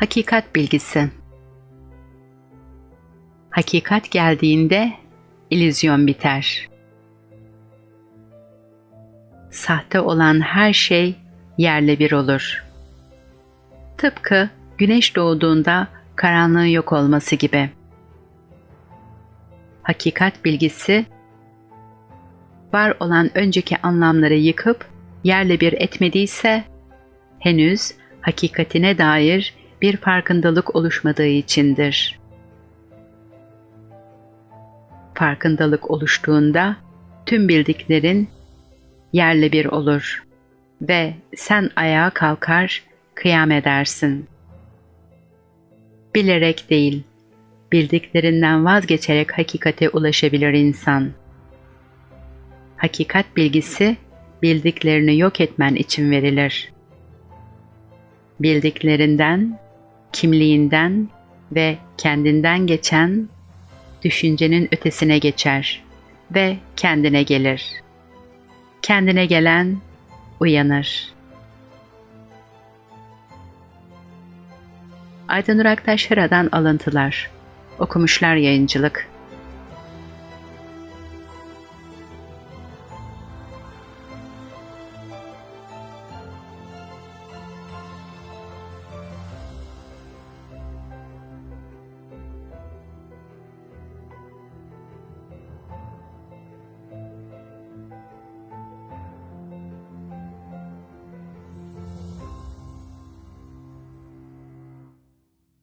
Hakikat bilgisi Hakikat geldiğinde illüzyon biter. Sahte olan her şey yerle bir olur. Tıpkı güneş doğduğunda karanlığın yok olması gibi. Hakikat bilgisi var olan önceki anlamları yıkıp yerle bir etmediyse henüz hakikatine dair bir farkındalık oluşmadığı içindir. Farkındalık oluştuğunda tüm bildiklerin yerle bir olur ve sen ayağa kalkar, kıyam edersin. Bilerek değil, bildiklerinden vazgeçerek hakikate ulaşabilir insan. Hakikat bilgisi bildiklerini yok etmen için verilir. Bildiklerinden, kimliğinden ve kendinden geçen düşüncenin ötesine geçer ve kendine gelir. Kendine gelen uyanır. Aydın Uraktaş Hera'dan alıntılar. Okumuşlar Yayıncılık